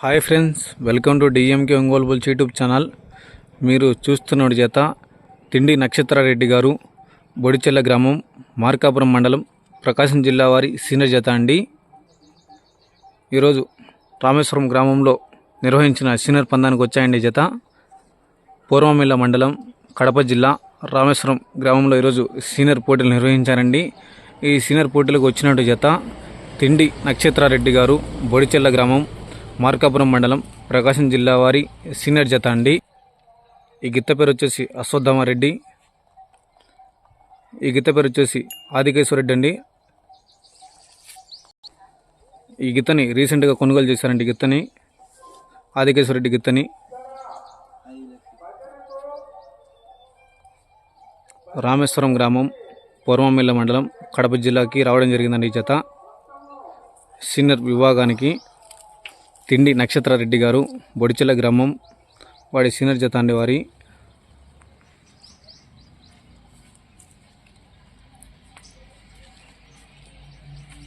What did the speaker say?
Hi friends welcome to DMK Ongole bulls YouTube channel. మీరు చూస్తున్న చేత తిండి నక్షత్రారెడ్డి గారు బొడిచెల్ల గ్రామం మార్కాపురం మండలం ప్రకాశం జిల్లా వారి సీనియర్ జత అండి. ఈరోజు రామేశ్వరం గ్రామంలో నిర్వహించిన సీనియర్ పందానికి వచ్చాయండి జత. పూర్వమిల్ల మండలం కడప జిల్లా రామేశ్వరం గ్రామంలో ఈరోజు సీనియర్ పోటీలు నిర్వహించారండి. ఈ సీనియర్ పోటీలకు వచ్చినట్టు జత తిండి నక్షత్రారెడ్డి గారు బొడిచెల్ల గ్రామం మార్కాపురం మండలం ప్రకాశం జిల్లా వారి సీనియర్ జత అండి. ఈ గిత్త పేరు వచ్చేసి అశ్వత్థామారెడ్డి. ఈ గిత్త పేరు వచ్చేసి ఆదికేశ్వరెడ్డి అండి. ఈ గిత్తని రీసెంట్గా కొనుగోలు చేశారండి గిత్తని. ఆదికేశ్వరెడ్డి గిత్తని. రామేశ్వరం గ్రామం పూర్వమిల్ల మండలం కడప జిల్లాకి రావడం జరిగిందండి ఈ జత. సీనియర్ విభాగానికి తిండి నక్షత్రారెడ్డి గారు బొడిచెల గ్రామం వాడి సీనియర్ జతాండి వారి